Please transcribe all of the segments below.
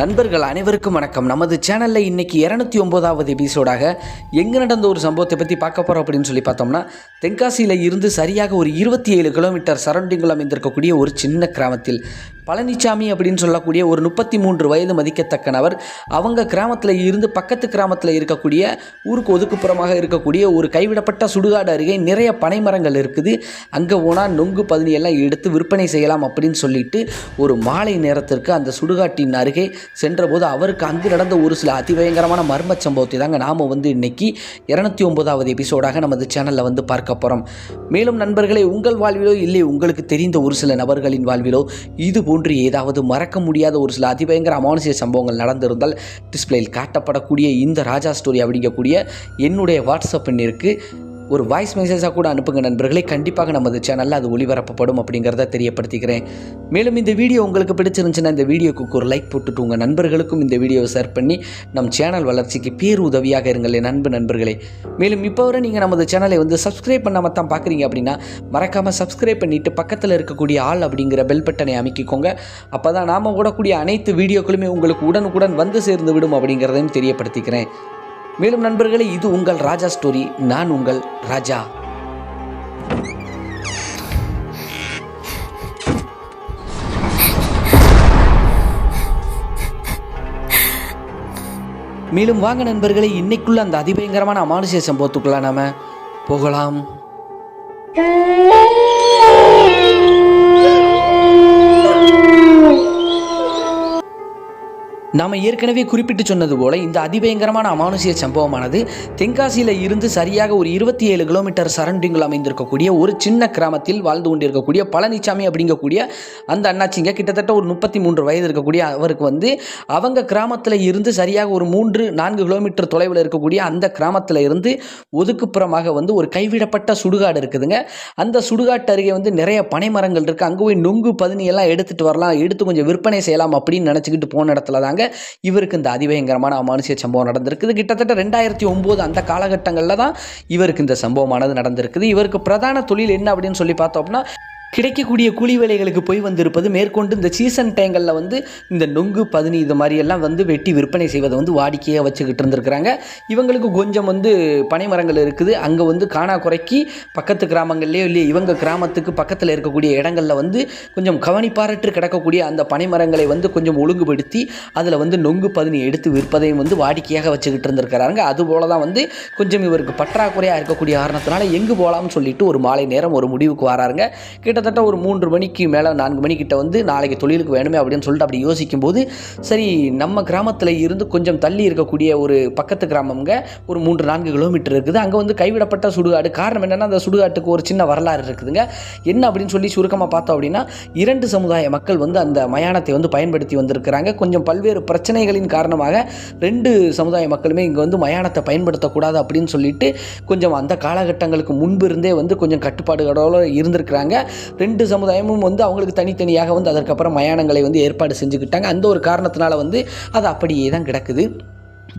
நண்பர்கள் அனைவருக்கும் வணக்கம். நமது சேனலில் இன்னைக்கு இரநூத்தி ஒம்போதாவது எபிசோடாக எங்கே நடந்த ஒரு சம்பவத்தை பற்றி பார்க்க போகிறோம் அப்படின்னு சொல்லி பார்த்தோம்னா தென்காசியில் இருந்து சரியாக ஒரு இருபத்தி ஏழு கிலோமீட்டர் சரௌண்டிங்கில் அமைந்திருக்கக்கூடிய ஒரு சின்ன கிராமத்தில் பழனிசாமி அப்படின்னு சொல்லக்கூடிய ஒரு முப்பத்தி மூன்று வயது மதிக்கத்தக்க நபர் அவங்க கிராமத்தில் இருந்து பக்கத்து கிராமத்தில் இருக்கக்கூடிய ஊருக்கு ஒதுக்குப்புறமாக இருக்கக்கூடிய ஒரு கைவிடப்பட்ட சுடுகாடு அருகே நிறைய பனை மரங்கள் இருக்குது. அங்கே போனால் நொங்கு பதனியெல்லாம் எடுத்து விற்பனை செய்யலாம் அப்படின்னு சொல்லிட்டு ஒரு மாலை நேரத்திற்கு அந்த சுடுகாட்டின் அருகே சென்றபோது அவருக்கு அங்கு நடந்த ஒரு சில அதிபயங்கரமான மர்ம சம்பவத்தை தாங்க நாம் வந்து இன்னைக்கு இரநூத்தி ஒன்பதாவது எபிசோடாக நமது சேனலில் வந்து பார்க்க போகிறோம் மேலும் நண்பர்களே உங்கள் வாழ்விலோ இல்லை உங்களுக்கு தெரிந்த ஒரு சில நபர்களின் வாழ்விலோ இது போன்று ஏதாவது மறக்க முடியாத ஒரு சில அதிபயங்கர அமானுஷிய சம்பவங்கள் நடந்திருந்தால் டிஸ்பிளேயில் காட்டப்படக்கூடிய இந்த ராஜா ஸ்டோரி அப்படிங்கக்கூடிய என்னுடைய வாட்ஸ்அப் எண்ணிற்கு ஒரு வாய்ஸ் மெசேஜாக கூட அனுப்புங்க நண்பர்களே. கண்டிப்பாக நமது சேனலில் அது ஒளிபரப்பப்படும் அப்படிங்கிறத தெரியப்படுத்திக்கிறேன். மேலும் இந்த வீடியோ உங்களுக்கு பிடிச்சிருந்துச்சுன்னா இந்த வீடியோக்கு ஒரு லைக் போட்டுட்டு உங்கள் நண்பர்களுக்கும் இந்த வீடியோவை ஷேர் பண்ணி நம் சேனல் வளர்ச்சிக்கு பேர் உதவியாக இருங்களே நண்பு நண்பர்களே. மேலும் இப்போ வரை நீங்கள் நமது சேனலை வந்து சப்ஸ்கிரைப் பண்ணாமல் தான் பார்க்குறீங்க அப்படின்னா மறக்காமல் சப்ஸ்கிரைப் பண்ணிவிட்டு பக்கத்தில் இருக்கக்கூடிய ஆள் அப்படிங்கிற பெல் பட்டனை அமைக்கிக்கோங்க. அப்போ தான் நாம் ஓடக்கூடிய அனைத்து வீடியோக்களுமே உங்களுக்கு உடனுக்குடன் வந்து சேர்ந்து விடும் அப்படிங்கிறதையும் தெரியப்படுத்திக்கிறேன். மேலும் நண்பர்களே இது உங்கள் ராஜா ஸ்டோரி நான் உங்கள் ராஜா. மேலும் வாங்க நண்பர்களே இன்னைக்குள்ள அந்த அதிபயங்கரமான அமானுஷ சம்பவத்துக்குள்ள நாம போகலாம். நாம் ஏற்கனவே குறிப்பிட்டு சொன்னது போல இந்த அதிபயங்கரமான அமானுஷிய சம்பவமானது தென்காசியில் இருந்து சரியாக ஒரு இருபத்தி ஏழு கிலோமீட்டர் சரௌண்டிங்கில் அமைந்திருக்கக்கூடிய ஒரு சின்ன கிராமத்தில் வாழ்ந்து கொண்டிருக்கக்கூடிய பழனிசாமி அப்படிங்கக்கூடிய அந்த அண்ணாச்சிங்க. கிட்டத்தட்ட ஒரு முப்பத்தி மூன்று வயது இருக்கக்கூடிய அவருக்கு வந்து அவங்க கிராமத்தில் இருந்து சரியாக ஒரு மூன்று நான்கு கிலோமீட்டர் தொலைவில் இருக்கக்கூடிய அந்த கிராமத்தில் இருந்து ஒதுக்குப்புறமாக வந்து ஒரு கைவிடப்பட்ட சுடுகாடு இருக்குதுங்க. அந்த சுடுகாட்டு அருகே வந்து நிறைய பனை மரங்கள் இருக்குது அங்கே போய் நொங்கு பதினியெல்லாம் எல்லாம் எடுத்துகிட்டு வரலாம். எடுத்து கொஞ்சம் விற்பனை செய்யலாம் அப்படின்னு நினச்சிக்கிட்டு போன இடத்துல தாங்க இவருக்கு இந்த அதிபயங்கரமான அமானுஷிய சம்பவம் நடந்திருக்குது. கிட்டத்தட்ட ரெண்டாயிரத்தி ஒம்பது அந்த காலகட்டங்களில் தான் இவருக்கு இந்த சம்பவமானது நடந்திருக்குது. இவருக்கு பிரதான தொழில் என்ன அப்படின்னு சொல்லி பார்த்தோம்னா கிடைக்கக்கூடிய கூலி வேலைகளுக்கு போய் வந்திருப்பது மேற்கொண்டு இந்த சீசன் டைங்களில் வந்து இந்த நொங்கு பதினி இது மாதிரி எல்லாம் வந்து வெட்டி விற்பனை செய்வதை வந்து வாடிக்கையாக வச்சுக்கிட்டு இருந்திருக்கிறாங்க. இவங்களுக்கு கொஞ்சம் வந்து பனைமரங்கள் இருக்குது. அங்கே வந்து காணா குறைக்கி பக்கத்து கிராமங்கள்லேயோ இல்லையே இவங்க கிராமத்துக்கு பக்கத்தில் இருக்கக்கூடிய இடங்களில் வந்து கொஞ்சம் கவனிப்பாரற்று கிடக்கக்கூடிய அந்த பனை மரங்களை வந்து கொஞ்சம் ஒழுங்குபடுத்தி அதில் வந்து நொங்கு பதினி எடுத்து விற்பதையும் வந்து வாடிக்கையாக வச்சுக்கிட்டு இருந்திருக்கிறாங்க. அதுபோல தான் வந்து கொஞ்சம் இவருக்கு பற்றாக்குறையாக இருக்கக்கூடிய காரணத்தினால எங்கு போகலாம்னு சொல்லிட்டு ஒரு மாலை நேரம் ஒரு முடிவுக்கு வராருங்க. கிட்டத்தட்ட ஒரு மூன்று மணிக்கு மேலே நான்கு மணிக்கிட்ட வந்து நாளைக்கு தொழிலுக்கு வேணுமே அப்படின்னு சொல்லிட்டு அப்படி யோசிக்கும்போது சரி நம்ம கிராமத்தில் இருந்து கொஞ்சம் தள்ளி இருக்கக்கூடிய ஒரு பக்கத்து கிராமங்க ஒரு மூன்று நான்கு கிலோமீட்டர் இருக்குது. அங்கே வந்து கைவிடப்பட்ட சுடுகாடு. காரணம் என்னென்னா அந்த சுடுகாட்டுக்கு ஒரு சின்ன வரலாறு இருக்குதுங்க. என்ன அப்படின்னு சொல்லி சுருக்கமாக பார்த்தோம் அப்படின்னா இரண்டு சமுதாய மக்கள் வந்து அந்த மயானத்தை வந்து பயன்படுத்தி வந்திருக்கிறாங்க. கொஞ்சம் பல்வேறு பிரச்சனைகளின் காரணமாக ரெண்டு சமுதாய மக்களுமே இங்கே வந்து மயானத்தை பயன்படுத்தக்கூடாது அப்படின்னு சொல்லிட்டு கொஞ்சம் அந்த காலகட்டங்களுக்கு முன்பு இருந்தே வந்து கொஞ்சம் கட்டுப்பாடுகளோடு இருந்திருக்கிறாங்க. ரெண்டு சமுதாயமும் வந்து அவங்களுக்கு தனித்தனியாக வந்து அதற்கப்புறம் மயானங்களை வந்து ஏற்பாடு செஞ்சுக்கிட்டாங்க. அந்த ஒரு காரணத்தினால வந்து அது அப்படியே தான் கிடக்குது.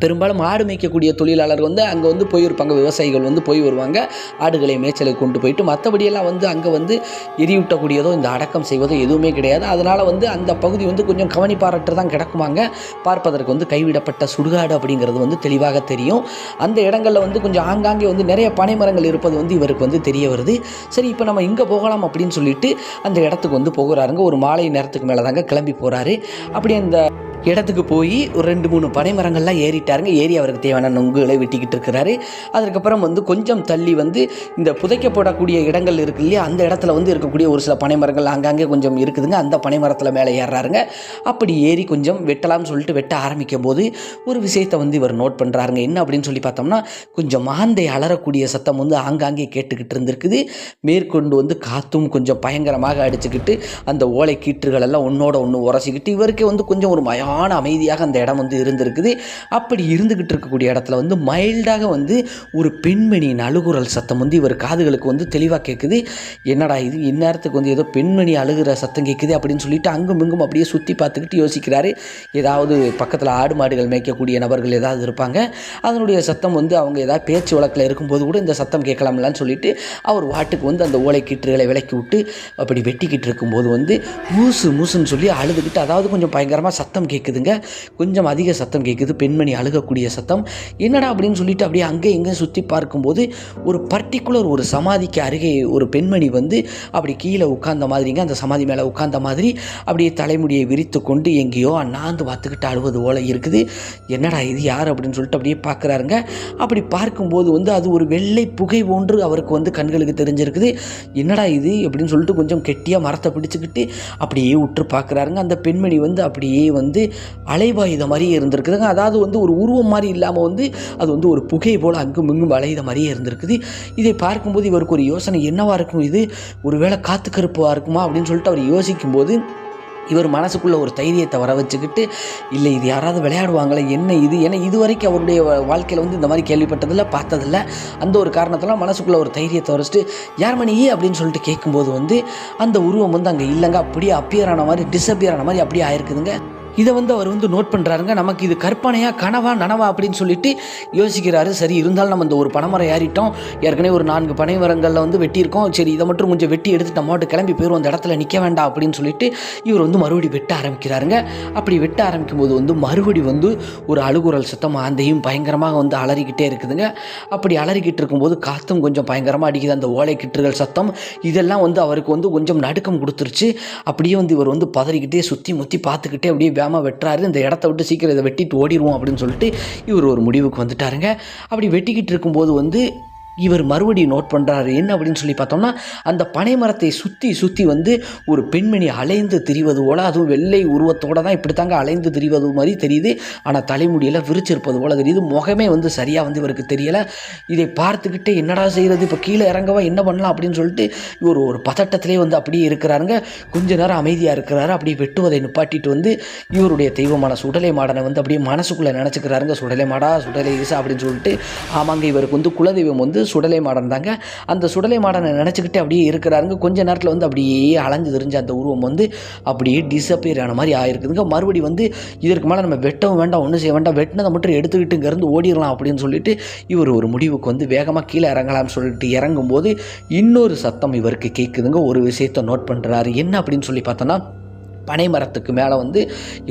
பெரும்பாலும் ஆடு மேய்க்கக்கூடிய தொழிலாளர் வந்து அங்கே வந்து போயிருப்பாங்க விவசாயிகள் வந்து போய் வருவாங்க. ஆடுகளை மேய்ச்சலுக்கு கொண்டு போயிட்டு மற்றபடியெல்லாம் வந்து அங்கே வந்து எரியூட்டக்கூடியதோ இந்த அடக்கம் செய்வதோ எதுவுமே கிடையாது. அதனால் வந்து அந்த பகுதி வந்து கொஞ்சம் கவனிப்பாரற்று தான் கிடக்குமாங்க. பார்ப்பதற்கு வந்து கைவிடப்பட்ட சுடுகாடு அப்படிங்கிறது வந்து தெளிவாக தெரியும். அந்த இடங்களில் வந்து கொஞ்சம் ஆங்காங்கே வந்து நிறைய பனைமரங்கள் இருப்பது வந்து இவருக்கு வந்து தெரிய வருது. சரி இப்போ நம்ம இங்கே போகலாம் அப்படின்னு சொல்லிட்டு அந்த இடத்துக்கு வந்து போகிறாருங்க. ஒரு மாலை நேரத்துக்கு மேலே தாங்க கிளம்பி போகிறாரு அப்படி அந்த இடத்துக்கு போய் ஒரு ரெண்டு மூணு பனை மரங்கள்லாம் ஏறிட்டாருங்க ஏறி அவருக்கு தேவையான நொங்குகளை வெட்டிக்கிட்டு இருக்கிறாரு. அதுக்கப்புறம் வந்து கொஞ்சம் தள்ளி வந்து இந்த புதைக்கப்படக்கூடிய இடங்கள் இருக்கு இல்லையா? அந்த இடத்துல வந்து இருக்கக்கூடிய ஒரு சில பனை மரங்கள் கொஞ்சம் இருக்குதுங்க. அந்த பனை மரத்தில் மேலே ஏறுறாருங்க. அப்படி ஏறி கொஞ்சம் வெட்டலாம்னு சொல்லிட்டு வெட்ட ஆரம்பிக்கும் போது ஒரு விஷயத்தை வந்து இவர் நோட் பண்ணுறாருங்க என்ன அப்படின்னு சொல்லி பார்த்தோம்னா கொஞ்சம் மாந்தை அலறக்கூடிய சத்தம் வந்து ஆங்காங்கே கேட்டுக்கிட்டு இருந்திருக்குது. மேற்கொண்டு வந்து காற்றும் கொஞ்சம் பயங்கரமாக அடிச்சுக்கிட்டு அந்த ஓலை கீற்றுகள் எல்லாம் ஒன்றோட ஒன்று உரசிக்கிட்டு இவருக்கே வந்து கொஞ்சம் ஒரு மயான அமைதியாக அந்த இடம் வந்து இருந்திருக்குது. அப்படி அப்படி இருந்துக்கிட்டு இருக்கக்கூடிய இடத்துல வந்து மைல்டாக வந்து ஒரு பெண்மணியின் அழுகுரல் சத்தம் வந்து இவர் காதுகளுக்கு வந்து தெளிவாக கேட்குது என்னடா இது? இந்நேரத்துக்கு வந்து ஏதோ பெண்மணி அழுகிற சத்தம் கேட்குது அப்படின்னு சொல்லிட்டு அங்கும் இங்கும் அப்படியே சுற்றி பார்த்துக்கிட்டு யோசிக்கிறாரு. ஏதாவது பக்கத்தில் ஆடு மாடுகள் மேய்க்கக்கூடிய நபர்கள் ஏதாவது இருப்பாங்க. அதனுடைய சத்தம் வந்து அவங்க ஏதாவது பேச்சு வழக்கில் இருக்கும்போது கூட இந்த சத்தம் கேட்கலாம்லான்னு சொல்லிட்டு அவர் வாட்டுக்கு வந்து அந்த ஓலை கீற்றுகளை விலக்கி விட்டு அப்படி வெட்டிக்கிட்டு இருக்கும்போது வந்து மூசு மூசுன்னு சொல்லி அழுதுகிட்டு அதாவது கொஞ்சம் பயங்கரமாக சத்தம் கேட்குதுங்க கொஞ்சம் அதிக சத்தம் கேட்குது பெண்மணி அழுகக்கூடிய சத்தம். என்னடா அப்படின்னு சொல்லிட்டு அப்படியே அங்கே இங்கே சுற்றி பார்க்கும்போது ஒரு பர்டிகுலர் ஒரு சமாதிக்கு அருகே ஒரு பெண்மணி வந்து அப்படி கீழே உட்கார்ந்த மாதிரிங்க அந்த சமாதி மேலே உட்கார்ந்த மாதிரி அப்படியே தலைமுடியை விரித்து கொண்டு எங்கேயோ அண்ணாந்து பார்த்துக்கிட்டு அழுவது போல இருக்குது. என்னடா இது யார் அப்படின்னு சொல்லிட்டு அப்படியே பார்க்குறாருங்க. அப்படி பார்க்கும்போது வந்து அது ஒரு வெள்ளை புகை ஒன்று அவருக்கு வந்து கண்களுக்கு தெரிஞ்சிருக்குது. என்னடா இது அப்படின்னு சொல்லிட்டு கொஞ்சம் கெட்டியாக மரத்தை பிடிச்சிக்கிட்டு அப்படியே உற்று பார்க்குறாருங்க. அந்த பெண்மணி வந்து அப்படியே வந்து அலைவாயுத மாதிரியே இருந்திருக்குதுங்க. அதாவது வந்து ஒரு உருவம் மாதிரி இல்லாமல் வந்து அது வந்து ஒரு புகை போல் அங்கும் இங்கும் வளையிற மாதிரியே இருந்திருக்குது. இதை பார்க்கும்போது இவருக்கு ஒரு யோசனை என்னவாக இருக்கும் இது? ஒருவேளை காத்து கருப்பாக இருக்குமா? அப்படின்னு சொல்லிட்டு அவர் யோசிக்கும்போது இவர் மனசுக்குள்ளே ஒரு தைரியத்தை வர வச்சுக்கிட்டு இல்லை இது யாராவது விளையாடுவாங்களே என்ன இது? ஏன்னா இது வரைக்கும் அவருடைய வாழ்க்கையில் வந்து இந்த மாதிரி கேள்விப்பட்டதில்ல பார்த்ததில்ல. அந்த ஒரு காரணத்தெல்லாம் மனசுக்குள்ளே ஒரு தைரியத்தை வரைச்சிட்டு யார் மணி? அப்படின்னு சொல்லிட்டு கேட்கும்போது வந்து அந்த உருவம் வந்து அங்கே இல்லைங்க அப்படியே அப்பியர் ஆன மாதிரி டிஸப்பியர் ஆன மாதிரி அப்படியே ஆயிருக்குதுங்க. இதை வந்து அவர் வந்து நோட் பண்ணுறாருங்க நமக்கு இது கற்பனையாக கனவா நனவா அப்படின்னு சொல்லிட்டு யோசிக்கிறாரு. சரி இருந்தாலும் நம்ம இந்த ஒரு பனைமரம் ஏறிட்டோம். ஏற்கனவே ஒரு நான்கு பனைமரங்களில் வந்து வெட்டியிருக்கோம். சரி இதை மட்டும் கொஞ்சம் வெட்டி எடுத்து நம்ம கிளம்பி போயிடும் அந்த இடத்துல நிற்க வேண்டாம் அப்படின்னு சொல்லிட்டு இவர் வந்து மறுபடி வெட்ட ஆரம்பிக்கிறாருங்க. அப்படி வெட்ட ஆரம்பிக்கும் போது வந்து மறுபடி வந்து ஒரு அழுகுரல் சத்தம் ஆந்தையும் பயங்கரமாக வந்து அலறிக்கிட்டே இருக்குதுங்க. அப்படி அலறிக்கிட்டு இருக்கும்போது காற்றும் கொஞ்சம் பயங்கரமாக அடிக்குது. அந்த ஓலை கிட்டுகள் சத்தம் இதெல்லாம் வந்து அவருக்கு வந்து கொஞ்சம் நடுக்கம் கொடுத்துருச்சு. அப்படியே வந்து இவர் வந்து பதறிக்கிட்டே சுற்றி முற்றி பார்த்துக்கிட்டே அப்படியே விடாமல் வெட்டுறாரு. இந்த இடத்த விட்டு சீக்கிரம் இதை வெட்டிட்டு ஓடிடுவோம் அப்படின்னு சொல்லிட்டு இவர் ஒரு முடிவுக்கு வந்துட்டாருங்க. அப்படி வெட்டிக்கிட்டு இருக்கும்போது வந்து இவர் மறுபடியும் நோட் பண்ணுறாரு என்ன அப்படின்னு சொல்லி பார்த்தோம்னா அந்த பனை மரத்தை சுற்றி சுற்றி வந்து ஒரு பெண்மணி அலைந்து திரிவது போல் அதுவும் வெள்ளை உருவத்தோடு தான் இப்படி தாங்க அலைந்து திரிவது மாதிரி தெரியுது. ஆனால் தலைமுடியெல்லாம் விரிச்சிருப்பது போல் தெரியுது. முகமே வந்து சரியாக வந்து இவருக்கு தெரியலை. இதை பார்த்துக்கிட்டே என்னடா செய்கிறது இப்போ கீழே இறங்கவா? என்ன பண்ணலாம்? அப்படின்னு சொல்லிட்டு இவர் ஒரு பதட்டத்திலே வந்து அப்படியே இருக்கிறாருங்க. கொஞ்ச நேரம் அமைதியாக இருக்கிறாரு. அப்படியே வெட்டுவதை நிப்பாட்டிட்டு வந்து இவருடைய தெய்வமான சுடலை மாடனை வந்து அப்படியே மனசுக்குள்ளே நினச்சிக்கிறாருங்க. சுடலை மாடா சுடலை ஈசா அப்படின்னு சொல்லிட்டு. ஆமாங்க இவருக்கு வந்து குலதெய்வம் வந்து சுடலை மாடன் தாங்க அந்த சுடலை மாடனை நினச்சிக்கிட்டு அப்படியே இருக்கிறாருங்க. கொஞ்ச நேரத்தில் வந்து அப்படியே அலைஞ்சு தெரிஞ்ச அந்த உருவம் வந்து அப்படியே டிஸப்பியர் ஆன மாதிரி ஆயிருக்குதுங்க. மறுபடி வந்து இதற்கு மேலே நம்ம வெட்டவும் வேண்டாம் ஒன்றும் செய்ய வேண்டாம். வெட்டினதை மட்டும் எடுத்துக்கிட்டு இங்கேருந்து ஓடிடலாம் அப்படின்னு சொல்லிட்டு இவர் ஒரு முடிவுக்கு வந்து வேகமாக கீழே இறங்கலாம்னு சொல்லிட்டு இறங்கும்போது இன்னொரு சத்தம் இவருக்கு கேட்குதுங்க ஒரு விஷயத்தை நோட் பண்ணுறாரு என்ன அப்படின்னு சொல்லி பார்த்தோன்னா பனை மரத்துக்கு மேலே வந்து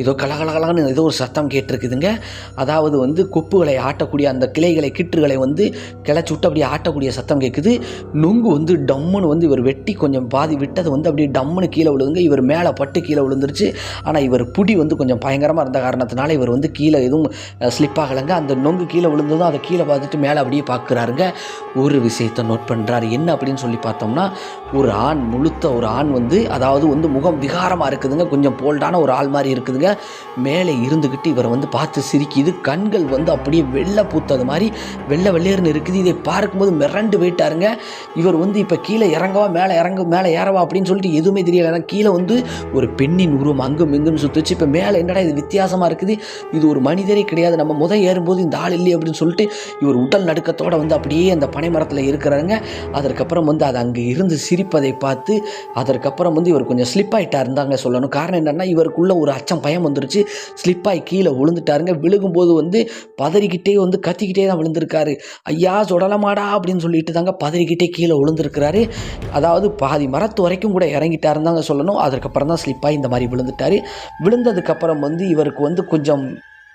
ஏதோ கலகலகலான்னு ஏதோ ஒரு சத்தம் கேட்டிருக்குதுங்க. அதாவது வந்து கொப்புகளை ஆட்டக்கூடிய அந்த கிளைகளை கிற்றுகளை வந்து கிளச்சி விட்டு அப்படியே ஆட்டக்கூடிய சத்தம் கேட்குது. நுங்கு வந்து டம்முன்னு வந்து இவர் வெட்டி கொஞ்சம் பாதி விட்டது வந்து அப்படியே டம்முன்னு கீழே விழுதுங்க. இவர் மேலே பட்டு கீழே விழுந்துருச்சு. ஆனால் இவர் புடி வந்து கொஞ்சம் பயங்கரமாக இருந்த காரணத்தினால இவர் வந்து கீழே எதுவும் ஸ்லிப் ஆகலைங்க. அந்த நொங்கு கீழே விழுந்ததும் அதை கீழே பார்த்துட்டு மேலே அப்படியே பார்க்குறாருங்க. ஒரு விஷயத்தை நோட் பண்ணுறாரு என்ன அப்படின்னு சொல்லி பார்த்தோம்னா ஒரு ஆண் முழுத்த ஒரு ஆண் வந்து அதாவது வந்து முகம் விகாரமாக இருக்குதுங்க. கொஞ்சம் போல்டான ஒரு ஆள் மாதிரி இருக்குதுங்க. மேலே இருந்துக்கிட்டு இவரை வந்து பார்த்து சிரிக்குது. கண்கள் வந்து அப்படியே வெள்ளை பூத்தது மாதிரி வெள்ளை வெள்ளையர்னு இருக்குது. இதை பார்க்கும்போது மிரண்டு போயிட்டாருங்க. இவர் வந்து இப்போ கீழே இறங்கவா மேலே இறங்க மேலே ஏறவா அப்படின்னு சொல்லிட்டு எதுவுமே தெரியல. ஏன்னா கீழே வந்து ஒரு பெண்ணின் உருவம் அங்கும் இங்கும் சுத்துச்சு. இப்போ மேலே என்னடா இது வித்தியாசமாக இருக்குது? இது ஒரு மனிதரே கிடையாது. நம்ம முதல் ஏறும்போது இந்த ஆள் இல்லையே அப்படின்னு சொல்லிட்டு இவர் உடல் நடுக்கத்தோடு வந்து அப்படியே அந்த பனை மரத்தில் இருக்கிறாருங்க. அதற்கப்புறம் வந்து அது அங்கே இருந்து சிரிப்பதை பார்த்து அதற்கப்புறம் வந்து இவர் கொஞ்சம் ஸ்லிப் ஆகிட்டாருந்தாங்க சொல்லணும். காரணம் என்னென்னா இவருக்குள்ள ஒரு அச்சம் பயம் வந்துருச்சு. ஸ்லிப்பாகி கீழே விழுந்துட்டாருங்க. விழுகும்போது வந்து பதறிக்கிட்டே வந்து கத்திக்கிட்டே தான் விழுந்திருக்காரு. ஐயா சுடலமாடா அப்படின்னு சொல்லிட்டு தாங்க பதறிக்கிட்டே கீழே விழுந்திருக்கிறாரு. அதாவது பாதி மரத்து வரைக்கும் கூட இறங்கிட்டாருந்தாங்க சொல்லணும். அதுக்கப்புறம் தான் ஸ்லிப்பாகி இந்த மாதிரி விழுந்துட்டாரு. விழுந்ததுக்கப்புறம் வந்து இவருக்கு வந்து கொஞ்சம்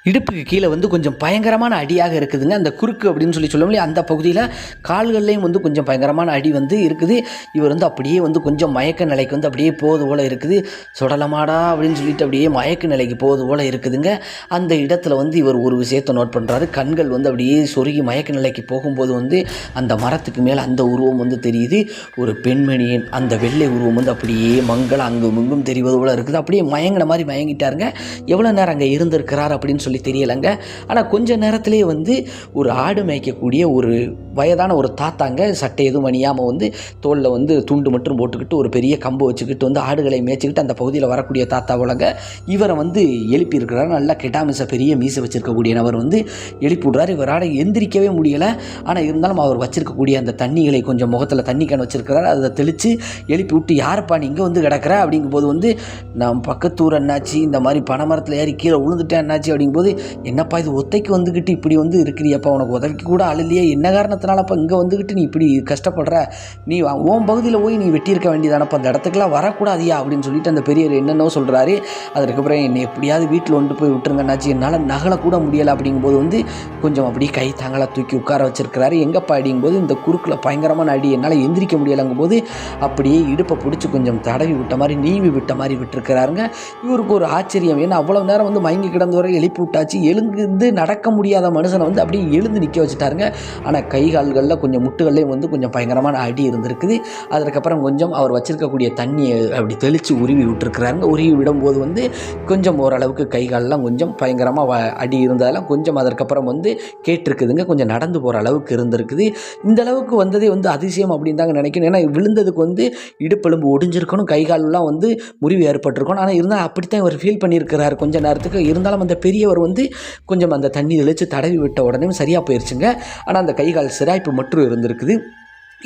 இடுப்புக்கு கீழே வந்து கொஞ்சம் பயங்கரமான அடியாக இருக்குதுங்க. அந்த குறுக்கு அப்படின்னு சொல்லி சொல்ல அந்த பகுதியில் கால்கள்லேயும் வந்து கொஞ்சம் பயங்கரமான அடி வந்து இருக்குது. இவர் வந்து அப்படியே வந்து கொஞ்சம் மயக்க நிலைக்கு வந்து அப்படியே போவது போல் இருக்குது. சுடலமாடா அப்படின்னு சொல்லிட்டு அப்படியே மயக்க நிலைக்கு போவது போல் இருக்குதுங்க. அந்த இடத்துல வந்து இவர் ஒரு விஷயத்தை நோட் பண்ணுறாரு கண்கள் வந்து அப்படியே சொருகி மயக்க நிலைக்கு போகும்போது வந்து அந்த மரத்துக்கு மேலே அந்த உருவம் வந்து தெரியுது. ஒரு பெண்மணியின் அந்த வெள்ளை உருவம் வந்து அப்படியே மங்களம் அங்கும் இங்கும் தெரிவது போல் இருக்குது. அப்படியே மயங்கின மாதிரி மயங்கிட்டாருங்க. எவ்வளோ நேரம் அங்கே இருந்திருக்கிறார் அப்படின்னு சொல்லி தெரியலைங்க. ஆனால் கொஞ்ச நேரத்திலே வந்து ஒரு ஆடு மேய்க்கக்கூடிய ஒரு வயதான ஒரு தாத்தாங்க சட்டை எதுவும் அணியாமல் வந்து தோளில் வந்து துண்டு மட்டும் போட்டுக்கிட்டு ஒரு பெரிய கம்பு வச்சுக்கிட்டு வந்து ஆடுகளை மேய்ச்சிக்கிட்டு அந்த பகுதியில் வரக்கூடிய தாத்தா போலங்க இவரை வந்து எழுப்பியிருக்கிறார். நல்லா கெட்டாமிசை பெரிய மீசை வச்சிருக்கக்கூடிய நபர் வந்து எழுப்பி விடுறாரு இவரால் எந்திரிக்கவே முடியலை. ஆனால் இருந்தாலும் அவர் வச்சிருக்கக்கூடிய அந்த தண்ணிகளை கொஞ்சம் முகத்தில் தண்ணி கண் வச்சிருக்கிறாரு. அதை தெளித்து எழுப்பி விட்டு யாருப்பா நீ இங்கே வந்து கிடக்கிற? அப்படிங்கும்போது வந்து நான் பக்கத்தூர் அண்ணாச்சி இந்த மாதிரி பனைமரத்தில் ஏறி கீழே விழுந்துட்டேன் அண்ணாச்சி அப்படிங்கும்போது சொல்லும்போது என்னப்பா இது ஒத்தைக்கு வந்துக்கிட்டு இப்படி வந்து இருக்கிறியப்பா உனக்கு உதவிக்கு கூட ஆள் என்ன காரணத்தினாலப்பா இங்கே வந்துக்கிட்டு நீ இப்படி கஷ்டப்படுற? நீ உன் பகுதியில் போய் நீ வெட்டியிருக்க வேண்டியதானப்பா? அந்த இடத்துக்குலாம் வரக்கூடாதியா? அப்படின்னு சொல்லிட்டு அந்த பெரியவர் என்னென்னோ சொல்கிறாரு அதுக்கப்புறம் என்னை எப்படியாவது வீட்டில் கொண்டு போய் விட்டுருங்கண்ணாச்சு என்னால் நகலை கூட முடியலை அப்படிங்கும்போது வந்து கொஞ்சம் அப்படியே கை தாங்களாக தூக்கி உட்கார வச்சிருக்கிறாரு. எங்கப்பா? அடிங்கும்போது இந்த குறுக்கில் பயங்கரமான அடி என்னால் எந்திரிக்க முடியலைங்கும்போது அப்படியே இடுப்பை பிடிச்சி கொஞ்சம் தடவி விட்ட மாதிரி நீவி விட்ட மாதிரி விட்டுருக்கிறாருங்க. இவருக்கு ஒரு ஆச்சரியம். ஏன்னா அவ்வளோ நேரம் வந்து மயங்கி கிடந்த வரை எழுப்பி விட்டாச்சு எழுந்து நடக்க முடியாத மனுஷனை வந்து அப்படியே எழுந்து நிற்க வச்சுட்டாருங்க. ஆனால் கை கால்களில் கொஞ்சம் முட்டுகள்லேயும் வந்து கொஞ்சம் பயங்கரமான அடி இருந்திருக்குது. அதற்கப்புறம் கொஞ்சம் அவர் வச்சுருக்கக்கூடிய தண்ணியை அப்படி தெளித்து உருவி விட்டுருக்குறாருங்க. உருவி விடும்போது வந்து கொஞ்சம் ஓரளவுக்கு கை கால்லாம் கொஞ்சம் பயங்கரமாக அடி இருந்ததெல்லாம் கொஞ்சம் அதற்கப்புறம் வந்து கேட்டிருக்குதுங்க. கொஞ்சம் நடந்து போகிற அளவுக்கு இருந்திருக்குது. இந்த அளவுக்கு வந்ததே வந்து அதிசயம் அப்படின்னு தாங்க நினைக்கணும் ஏன்னா விழுந்ததுக்கு வந்து இடுப்பெலும்பு ஒடிஞ்சிருக்கணும். கை காலெல்லாம் வந்து முறிவு ஏற்பட்டிருக்கணும். ஆனால் இருந்தால் அப்படித்தான் இவர் ஃபீல் பண்ணியிருக்கிறார். கொஞ்ச நேரத்துக்கு. இருந்தாலும் அந்த பெரியவர் வந்து கொஞ்சம் அந்த தண்ணி தெளித்து தடவி விட்ட உடனே சரியாக போயிடுச்சுங்க ஆனால் அந்த கை கால் சிராய்ப்பு மட்டும் இருந்திருக்குது.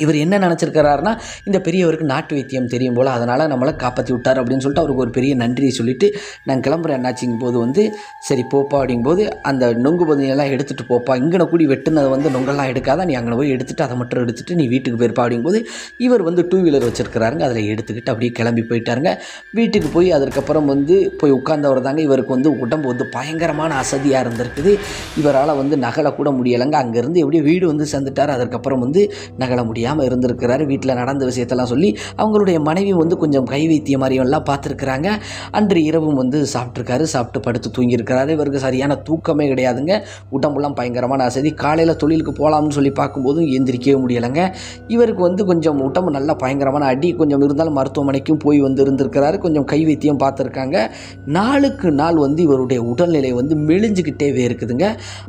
இவர் என்ன நினச்சிருக்கிறாருன்னா இந்த பெரியவருக்கு நாட்டு வைத்தியம் தெரியும் போல் அதனால் நம்மளை காப்பாற்றி விட்டார் அப்படின்னு சொல்லிட்டு அவருக்கு ஒரு பெரிய நன்றியை சொல்லிவிட்டு நான் கிளம்புறேன் என்னாச்சிங்கும் போது வந்து சரி போப்பா அப்படிங்கும்போது அந்த நொங்கு பகுதியெல்லாம் எடுத்துகிட்டு போப்பா இங்கே கூடி வெட்டுனதை வந்து நொங்கெல்லாம் எடுக்காத நீ அங்கே போய் எடுத்துகிட்டு அதை மட்டும் எடுத்துகிட்டு நீ வீட்டுக்கு போயிருப்பா அப்படிங்கும்போது இவர் வந்து டூ வீலர் வச்சுருக்கிறாருங்க அதில் எடுத்துக்கிட்டு அப்படியே கிளம்பி போயிட்டாருங்க. வீட்டுக்கு போய் அதற்கப்புறம் வந்து போய் உட்கார்ந்தவர் தாங்க இவருக்கு வந்து உடம்பு வந்து பயங்கரமான அசதியாக இருந்திருக்குது. இவரால் வந்து நகலை கூட முடியலைங்க. அங்கேருந்து எப்படியோ வீடு வந்து சேர்ந்துட்டார். அதற்கப்புறம் வந்து நகல முடியாமல் இருந்திருக்கிறாரு. வீட்டில் நடந்த விஷயத்தெல்லாம் சொல்லி அவங்களுடைய மனைவி வந்து கொஞ்சம் கை வைத்திய மாதிரியெல்லாம் பார்த்துருக்குறாங்க. அன்று இரவும் வந்து சாப்பிட்ருக்காரு சாப்பிட்டு படுத்து தூங்கியிருக்கிறாரு. இவருக்கு சரியான தூக்கமே கிடையாதுங்க. உடம்புலாம் பயங்கரமான அசதி. காலையில் தொழிலுக்கு போகலாம்னு சொல்லி பார்க்கும்போதும் எந்திரிக்கவே முடியலைங்க. இவருக்கு வந்து கொஞ்சம் உடம்பு நல்லா பயங்கரமான அடி. கொஞ்சம் இருந்தாலும் மருத்துவமனைக்கும் போய் வந்து இருந்திருக்கிறாரு. கொஞ்சம் கை வைத்தியம் பார்த்துருக்காங்க. நாளுக்கு நாள் வந்து இவருடைய உடல்நிலை வந்து மெலிஞ்சுக்கிட்டேவே இருக்குதுங்க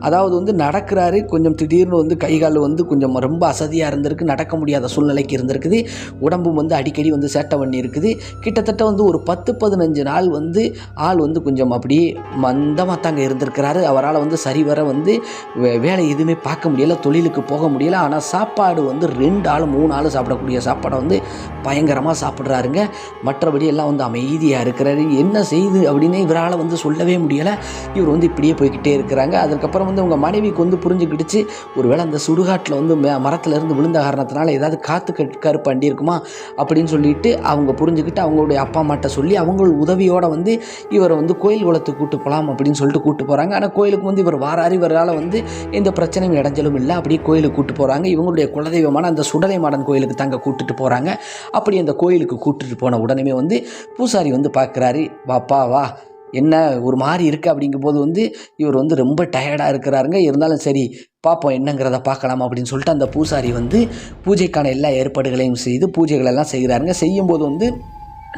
அதாவது வந்து நடக்கிறாரு. கொஞ்சம் திடீர்னு வந்து கை கால் வந்து கொஞ்சம் ரொம்ப அசதியாக இருந்திருக்கு. நடக்க முடியாத சூழ்நிலைக்கு இருந்திருக்குது. உடம்பும் வந்து அடிக்கடி வந்து சேட்டை பண்ணி இருக்குது கிட்டத்தட்ட வந்து ஒரு பத்து பதினஞ்சு நாள் வந்து ஆள் வந்து கொஞ்சம் அப்படியே மந்தமாக தாங்க இருந்திருக்கிறாரு. அவரால் வந்து சரிவர வந்து வே- வேலை எதுவுமே பார்க்க முடியலை தொழிலுக்கு போக முடியல. ஆனால் சாப்பாடு வந்து ரெண்டு ஆள் மூணு ஆள் சாப்பிடக்கூடிய சாப்பாடை வந்து பயங்கரமாக சாப்பிட்றாருங்க. மற்றபடி எல்லாம் வந்து அமைதியாக இருக்கிறாரு. என்ன செய்யுது அப்படின்னு இவரால் வந்து சொல்லவே முடியலை. இவர் வந்து இப்படியே போய்கிட்டே இருக்கிறாங்க. அதுக்கப்புறம் வந்து உங்கள் மனைவிக்கு வந்து புரிஞ்சுக்கிடுச்சு. ஒருவேளை அந்த சுடுகாட்டில் வந்து மரத்துலேருந்து இருந்து விழுந்த காரணத்தினால அதனால் ஏதாவது காற்று கட் கருப்பு இருக்குமா அப்படின்னு சொல்லிட்டு அவங்க புரிஞ்சுக்கிட்டு அவங்களுடைய அப்பா அம்மாட்ட சொல்லி அவங்கள உதவியோடு வந்து இவரை வந்து கோயில் குளத்துக்கு கூட்டு போகலாம் அப்படின்னு சொல்லிட்டு கூட்டு போகிறாங்க ஆனால் கோயிலுக்கு வந்து இவர் வாராரு. இவரால் வந்து எந்த பிரச்சனையும் இடைஞ்சலும் இல்லை. அப்படியே கோயிலுக்கு கூட்டு போகிறாங்க இவங்களுடைய குலதெய்வமான அந்த சுடலை மாடன் கோயிலுக்கு தாங்க கூட்டுட்டு போகிறாங்க அப்படி அந்த கோயிலுக்கு கூட்டிட்டு போன உடனே வந்து பூசாரி வந்து பார்க்குறாரு வாப்பா வா. என்ன ஒரு மாதிரி இருக்குது அப்படிங்கும்போது வந்து இவர் வந்து ரொம்ப டயர்டாக இருக்கிறாருங்க. இருந்தாலும் சரி பார்ப்போம் என்னங்கிறத பார்க்கலாம் அப்படின்னு சொல்லிட்டு அந்த பூசாரி வந்து பூஜைக்கான எல்லா ஏற்பாடுகளையும் செய்து பூஜைகளெல்லாம் செய்கிறாருங்க. செய்யும்போது வந்து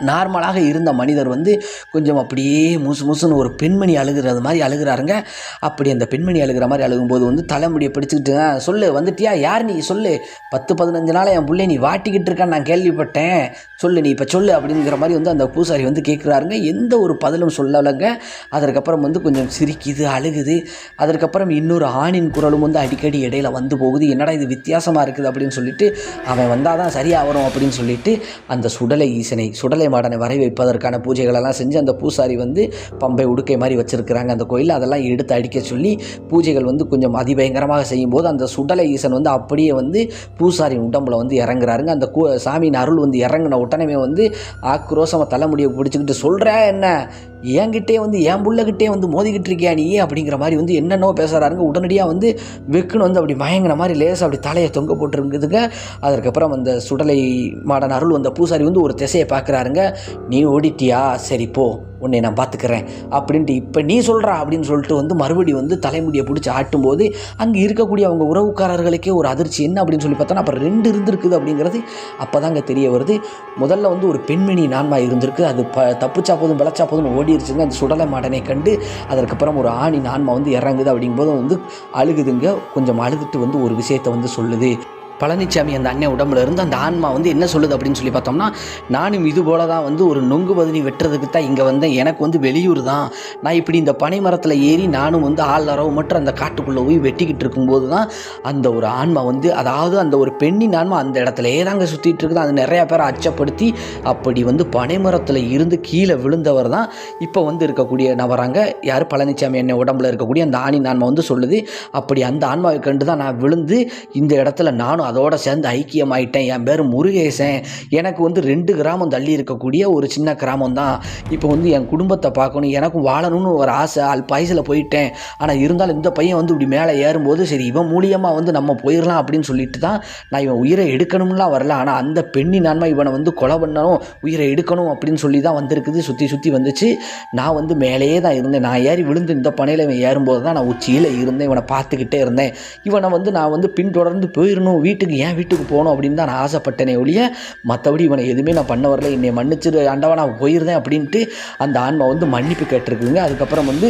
நார்மலாக இருந்த மனிதர் வந்து கொஞ்சம் அப்படியே முசு முசுன்னு ஒரு பெண்மணி அழுகிறது மாதிரி அழுகிறாருங்க. அப்படி அந்த பெண்மணி அழுகிற மாதிரி அழுகும்போது வந்து தலைமுடியை பிடிச்சிக்கிட்டு சொல்லு வந்துட்டியா? யார் நீ? சொல்லு. பத்து பதினஞ்சு நாள் என் பிள்ளை நீ வாட்டிக்கிட்டு இருக்கான்னு நான் கேள்விப்பட்டேன். சொல்லு நீ இப்போ சொல்லு அப்படிங்கிற மாதிரி வந்து அந்த பூசாரி வந்து கேட்குறாருங்க எந்த ஒரு பதிலும் சொல்லலைங்க. அதற்கப்புறம் வந்து கொஞ்சம் சிரிக்குது அழுகுது. அதற்கப்புறம் இன்னொரு ஆணின் குரலும் வந்து அடிக்கடி இடையில வந்து போகுது. என்னடா இது வித்தியாசமாக இருக்குது? அப்படின்னு சொல்லிட்டு அவன் வந்தால் தான் சரியாக வரும் அப்படின்னு சொல்லிட்டு அந்த சுடலை ஈசனை சுடலை மாடனை வரை வைப்பதற்கான பூஜைகளெல்லாம் செஞ்சு அந்த பூசாரி வந்து பம்பை உடுக்கை மாதிரி வச்சுருக்கிறாங்க அந்த கோயிலில். அதெல்லாம் எடுத்து அடிக்க சொல்லி பூஜைகள் வந்து கொஞ்சம் அதிபயங்கரமாக செய்யும்போது அந்த சுடலை ஈசன் வந்து அப்படியே வந்து பூசாரின் உடம்புல வந்து இறங்குறாருங்க. அந்த கு சாமியின் அருள் வந்து இறங்கின உடனே வந்து ஆக்ரோஷமாக தலைமுடியை பிடிச்சிக்கிட்டு சொல்கிற என்ன? என்கிட்டே வந்து என் புள்ளகிட்டே வந்து மோதிக்கிட்டு இருக்கியா நீ? அப்படிங்கிற மாதிரி வந்து என்னென்னோ பேசுகிறாருங்க உடனடியாக வந்து வெக்குன்னு வந்து அப்படி மயங்கின மாதிரி லேசாக அப்படி தலையை தொங்க போட்டுருக்குதுங்க. அதற்கப்புறம் அந்த சுடலை மாடன் அருள் வந்த பூசாரி வந்து ஒரு திசையை பார்க்குறாரு. பார்க்குறாருங்க நீ ஓடிட்டியா? சரி போ. உன்னை நான் பார்த்துக்கிறேன் அப்படின்ட்டு இப்போ நீ சொல்கிறா அப்படின்னு சொல்லிட்டு வந்து மறுபடி வந்து தலைமுடியை பிடிச்சி ஆட்டும்போது அங்கே இருக்கக்கூடிய அவங்க உறவுக்காரர்களுக்கே ஒரு அதிர்ச்சி. என்ன அப்படின்னு சொல்லி பார்த்தோன்னா அப்புறம் ரெண்டு இருந்திருக்குது அப்படிங்கிறது அப்போ தாங்க தெரிய வருது. முதல்ல வந்து ஒரு பெண்மணி நான்மா இருந்திருக்கு. அது ப தப்புச்சா போதும் பிளச்சா போதும் ஓடிருச்சுங்க. அந்த சுடலை மாடனை கண்டு அதற்கப்புறம் ஒரு ஆணி நான்மா வந்து இறங்குது அப்படிங்கும்போது வந்து அழுகுதுங்க. கொஞ்சம் அழுதுட்டு வந்து ஒரு விஷயத்தை வந்து சொல்லுது. பழனிசாமி அந்த அண்ணன் உடம்புல இருந்து அந்த ஆன்மா வந்து என்ன சொல்லுது அப்படின்னு சொல்லி பார்த்தோம்னா நானும் இது போல தான் வந்து ஒரு நொங்கு பதினி வெட்டுறதுக்கு தான் இங்கே வந்தேன். எனக்கு வந்து வெளியூர் தான். நான் இப்படி இந்த பனை மரத்தில் ஏறி நானும் வந்து ஆள் மட்டும் அந்த காட்டுக்குள்ளே போய் வெட்டிக்கிட்டு இருக்கும்போது தான் அந்த ஒரு ஆன்மா வந்து அதாவது அந்த ஒரு பெண்ணின் ஆன்மா அந்த இடத்துலயே தாங்க சுற்றிட்டு இருக்குது. அது நிறையா பேரை அச்சப்படுத்தி அப்படி வந்து பனை மரத்தில் இருந்து கீழே விழுந்தவர் தான் இப்போ வந்து இருக்கக்கூடிய நபராங்க. யார்? பழனிசாமி என்ன உடம்புல இருக்கக்கூடிய அந்த ஆணின் ஆன்மா வந்து சொல்லுது. அப்படி அந்த ஆன்மாவை கண்டு தான் நான் விழுந்து இந்த இடத்துல நானும் அதோட சேர்ந்து ஐக்கியமாயிட்டேன். என் பேர் முருகேசன். எனக்கு வந்து ரெண்டு கிராமம் தள்ளி இருக்கக்கூடிய ஒரு சின்ன கிராமம் தான். இப்போ வந்து என் குடும்பத்தை பார்க்கணும். எனக்கும் வாழணும்னு ஒரு ஆசை. அல் பயசில் போயிட்டேன். ஆனால் இருந்தாலும் இந்த பையன் வந்து இப்படி மேலே ஏறும்போது சரி இவன் மூலியமாக வந்து நம்ம போயிடலாம் அப்படின்னு சொல்லிட்டு தான் நான் இவன் உயிரை எடுக்கணும்லாம் வரல. ஆனால் அந்த பெண்ணி நன்மை இவனை வந்து கொலை பண்ணணும் உயிரை எடுக்கணும் அப்படின்னு சொல்லி தான் வந்திருக்குது. சுற்றி சுற்றி வந்துச்சு. நான் வந்து மேலேயே தான் இருந்தேன். நான் ஏறி விழுந்து இந்த பனையில் இவன் ஏறும்போது தான் நான் உச்சியில் இருந்தேன். இவனை பார்த்துக்கிட்டே இருந்தேன். இவனை வந்து நான் வந்து பின்தொடர்ந்து போயிடணும் வீட்டு வீட்டுக்கு ஏன் வீட்டுக்கு போகணும் அப்படின்னு தான் நான் ஆசைப்பட்டேனே ஒழிய மற்றபடி இவனை எதுவுமே நான் பண்ண வரல. என்னை மன்னிச்சிரு ஆண்டவா நான் போயிருந்தேன் அப்படின்ட்டு அந்த ஆன்மா வந்து மன்னிப்பு கேட்டிருக்குங்க அதுக்கப்புறம் வந்து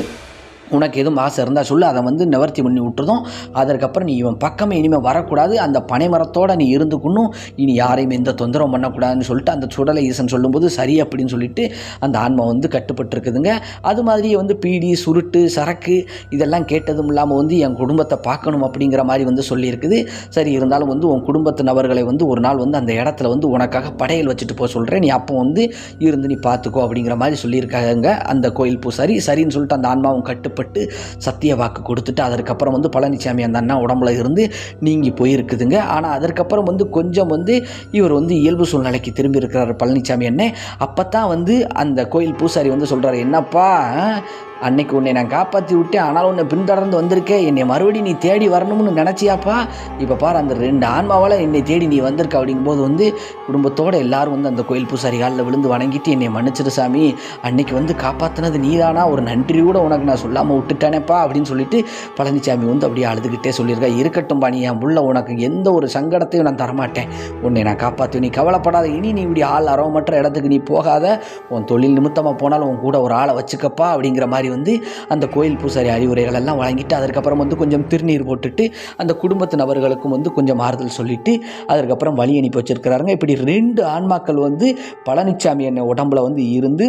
உனக்கு எதுவும் ஆசை இருந்தால் சொல்லு அதை வந்து நிவர்த்தி பண்ணி விட்டுறதும் அதற்கப்புறம் நீ இவன் பக்கமே இனிமேல் வரக்கூடாது அந்த பனை மரத்தோட நீ இருந்துக்கணும் இனி யாரையும் எந்த தொந்தரவும் பண்ணக்கூடாதுன்னு சொல்லிட்டு அந்த சுடலை ஈசன் சொல்லும்போது சரி அப்படின்னு சொல்லிட்டு அந்த ஆன்மா வந்து கட்டுப்பட்டுருக்குதுங்க. அது மாதிரியே வந்து பீடி சுருட்டு சரக்கு இதெல்லாம் கேட்டதும் இல்லாமல் வந்து என் குடும்பத்தை பார்க்கணும் அப்படிங்கிற மாதிரி வந்து சொல்லியிருக்குது. சரி இருந்தாலும் வந்து உன் குடும்பத்து நபர்களை வந்து ஒரு நாள் வந்து அந்த இடத்துல வந்து உனக்காக படையல் வச்சுட்டு போக சொல்கிறேன் நீ அப்போ வந்து இருந்து நீ பார்த்துக்கோ அப்படிங்கிற மாதிரி சொல்லியிருக்காங்க அந்த கோயில் பூசாரி சரின்னு சொல்லிட்டு அந்த ஆன்மாவும் கட்டுப்பட்டு சத்திய வாக்கு கொடுத்துட்டு அதற்கப்புறம் வந்து பழனிசாமி அந்த அண்ணா உடம்புல இருந்து நீங்கி போயிருக்குதுங்க. ஆனால் அதற்கப்புறம் வந்து கொஞ்சம் வந்து இவர் வந்து இயல்பு சூழ்நிலைக்கு திரும்பி இருக்கிறார் பழனிசாமி அண்ணே. அப்போ தான் வந்து அந்த கோயில் பூசாரி வந்து சொல்கிறாரு என்னப்பா அன்னைக்கு உன்னை நான் காப்பாற்றி விட்டேன் ஆனால் உன்னை பின்தொடர்ந்து வந்திருக்கேன் என்னை மறுபடியும் நீ தேடி வரணும்னு நினச்சியாப்பா? இப்போ பாரு அந்த ரெண்டு ஆன்மாவால் என்னை தேடி நீ வந்திருக்க அப்படிங்கும்போது வந்து குடும்பத்தோடு எல்லாரும் வந்து அந்த கோயில் பூசாரி காலில் விழுந்து வணங்கிட்டு என்னை மன்னிச்சிரு சாமி. அன்னைக்கு வந்து காப்பாற்றினது நீதானா? ஒரு நன்றி கூட உனக்கு நான் சொல்லாமல் விட்டுட்டேனேப்பா அப்படின்னு சொல்லிட்டு பழனிசாமி வந்து அப்படியே அழுதுகிட்டே சொல்லியிருக்கா இருக்கட்டும் பா நீ என் உள்ள உனக்கு எந்த ஒரு சங்கடத்தையும் நான் தரமாட்டேன். உன்னை நான் காப்பாற்றி நீ கவலைப்படாத இனி நீ இப்படி ஆள் அரவமற்ற இடத்துக்கு நீ போகாத. உன் தொழில் நிமித்தமாக போனாலும் உன் கூட ஒரு ஆளை வச்சுக்கப்பா அப்படிங்கிற மாதிரி வந்து அந்த கோயில் பூசாரி அறிவுரைகள் எல்லாம் வழங்கிட்டு அதற்கப்புறம் வந்து கொஞ்சம் திருநீர் போட்டுட்டு அந்த குடும்பத்து நபர்களுக்கும் வந்து கொஞ்சம் ஆறுதல் சொல்லிட்டு அதற்கப்புறம் வழி அனுப்பி வச்சிருக்கிறாருங்க. இப்படி ரெண்டு ஆன்மாக்கள் வந்து பழனிச்சாமி என்ன உடம்புல வந்து இருந்து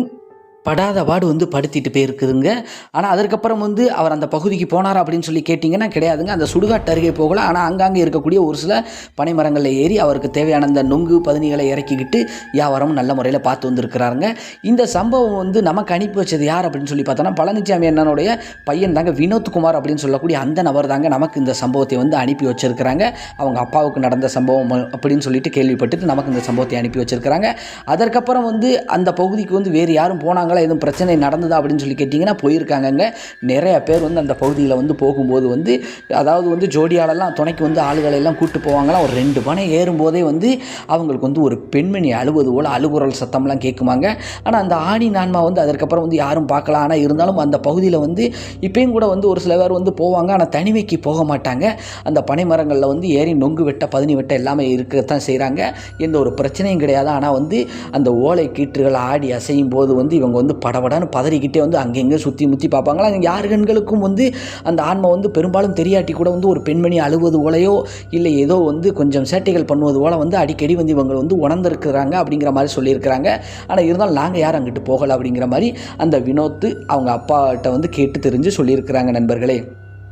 படாத பாடு வந்து படுத்திட்டு போயிருக்குதுங்க. ஆனால் அதற்கப்புறம் வந்து அவர் அந்த பகுதிக்கு போனார் அப்படின்னு சொல்லி கேட்டிங்கன்னா கிடையாதுங்க. அந்த சுடுகாட்டு அருகே போகல. ஆனால் அங்கங்கே இருக்கக்கூடிய ஒரு சில பனைமரங்களில் ஏறி அவருக்கு தேவையான அந்த நொங்கு பதனிகளை இறக்கிக்கிட்டு வியாபாரமும் நல்ல முறையில் பார்த்து வந்திருக்கிறாருங்க. இந்த சம்பவம் வந்து நமக்கு அனுப்பி வச்சது யார் அப்படின்னு சொல்லி பார்த்தோன்னா பழனிசாமி அண்ணனுடைய பையன் தாங்க வினோத்குமார் அப்படின்னு சொல்லக்கூடிய அந்த நபர் தாங்க நமக்கு இந்த சம்பவத்தை வந்து அனுப்பி வச்சிருக்கிறாங்க. அவங்க அப்பாவுக்கு நடந்த சம்பவம் அப்படின்னு சொல்லிட்டு கேள்விப்பட்டுட்டு நமக்கு இந்த சம்பவத்தை அனுப்பி வச்சிருக்கிறாங்க. அதற்கப்புறம் வந்து அந்த பகுதிக்கு வந்து வேறு யாரும் போனாங்க போனாங்களா எதுவும் பிரச்சனை நடந்ததா அப்படின்னு சொல்லி கேட்டிங்கன்னா போயிருக்காங்கங்க. நிறைய பேர் வந்து அந்த பகுதியில் வந்து போகும்போது வந்து அதாவது வந்து ஜோடியாலெல்லாம் துணைக்கு வந்து ஆளுகளை எல்லாம் கூப்பிட்டு போவாங்களாம் ஒரு ரெண்டு பனை ஏறும்போதே வந்து அவங்களுக்கு வந்து ஒரு பெண்மணி அழுவது போல் அழுகுரல் சத்தம்லாம் கேட்குமாங்க. ஆனால் அந்த ஆணி நான்மா வந்து அதற்கப்புறம் வந்து யாரும் பார்க்கலாம் ஆனால் இருந்தாலும் அந்த பகுதியில் வந்து இப்பயும் கூட வந்து ஒரு சில பேர் வந்து போவாங்க. ஆனால் தனிமைக்கு போக மாட்டாங்க. அந்த பனை மரங்களில் வந்து ஏறி நொங்கு வெட்ட பதினி வெட்ட எல்லாமே இருக்கத்தான் செய்கிறாங்க எந்த ஒரு பிரச்சனையும் கிடையாது. ஆனால் வந்து அந்த ஓலை கீற்றுகள் ஆடி அசையும் போது வந்து இவங்க வந்து படபடன்னு பதறிக்கிட்டே வந்து அங்கங்கே சுற்றி முற்றி பார்ப்பாங்களா? யார் கண்களுக்கும் வந்து அந்த ஆன்மா வந்து பெரும்பாலும் தெரியாட்டி கூட வந்து ஒரு பெண்மணி அழுவது போலையோ இல்லை ஏதோ வந்து கொஞ்சம் சேட்டைகள் பண்ணுவது போல வந்து அடிக்கடி வந்து இவங்க வந்து உணர்ந்திருக்கிறாங்க அப்படிங்கிற மாதிரி சொல்லியிருக்கிறாங்க. ஆனால் இருந்தாலும் நாங்கள் யாரும் அங்கிட்டு போகலை அப்படிங்கிற மாதிரி அந்த வினோத்து அவங்க அப்பாட்ட வந்து கேட்டு தெரிஞ்சு சொல்லியிருக்கிறாங்க நண்பர்களே.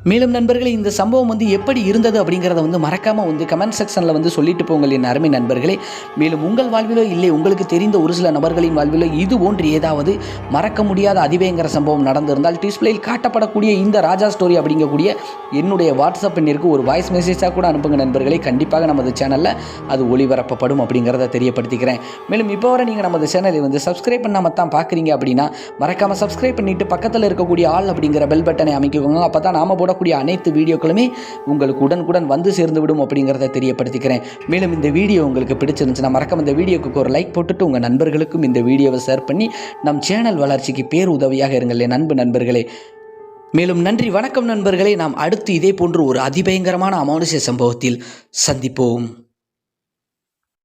மேலும் நண்பர்களே இந்த சம்பவம் வந்து எப்படி இருந்தது அப்படிங்கிறத வந்து மறக்காமல் வந்து கமெண்ட் செக்ஷனில் வந்து சொல்லிட்டு போங்கள் என் அருமை நண்பர்களே. மேலும் உங்கள் வாழ்விலோ இல்லை உங்களுக்கு தெரிந்த ஒரு சில நபர்களின் வாழ்விலோ இது போன்று ஏதாவது மறக்க முடியாத அதிவேங்கிற சம்பவம் நடந்திருந்தால் டிஸ்பிளேயில் காட்டப்படக்கூடிய இந்த ராஜா ஸ்டோரி அப்படிங்கக்கூடிய என்னுடைய வாட்ஸ்அப் எண்ணிற்கு ஒரு வாய்ஸ் மெசேஜாக கூட அனுப்புங்க நண்பர்களே. கண்டிப்பாக நமது சேனலில் அது ஒளிபரப்பப்படும் அப்படிங்கிறத தெரியப்படுத்திக்கிறேன். மேலும் இப்போ வரை நீங்கள் நமது சேனலை வந்து சப்ஸ்கிரைப் பண்ணாமல் தான் பார்க்குறீங்க அப்படின்னா மறக்காமல் சப்ஸ்கிரைப் பண்ணிவிட்டு பக்கத்தில் இருக்கக்கூடிய ஆள் அப்படிங்கிற பெல் பட்டனை அமைக்கிக்கோங்க அப்போ தான் நாம போடக்கூடிய அனைத்து வீடியோக்களுமே உங்களுக்கு உடனுக்குடன் வந்து சேர்ந்து விடும் அப்படிங்கிறத தெரியப்படுத்திக்கிறேன். மேலும் இந்த வீடியோ உங்களுக்கு பிடிச்சிருந்துச்சுன்னா மறக்காம இந்த வீடியோக்கு ஒரு லைக் போட்டுட்டு உங்கள் நண்பர்களுக்கும் இந்த வீடியோவை ஷேர் பண்ணி நம் சேனல் வளர்ச்சிக்கு பேர் உதவியாக இருங்கள். நண்பு நண்பர்களே. மேலும் நன்றி வணக்கம் நண்பர்களே. நாம் அடுத்து இதே போன்று ஒரு அதிபயங்கரமான அமானுஷ சம்பவத்தில் சந்திப்போம்.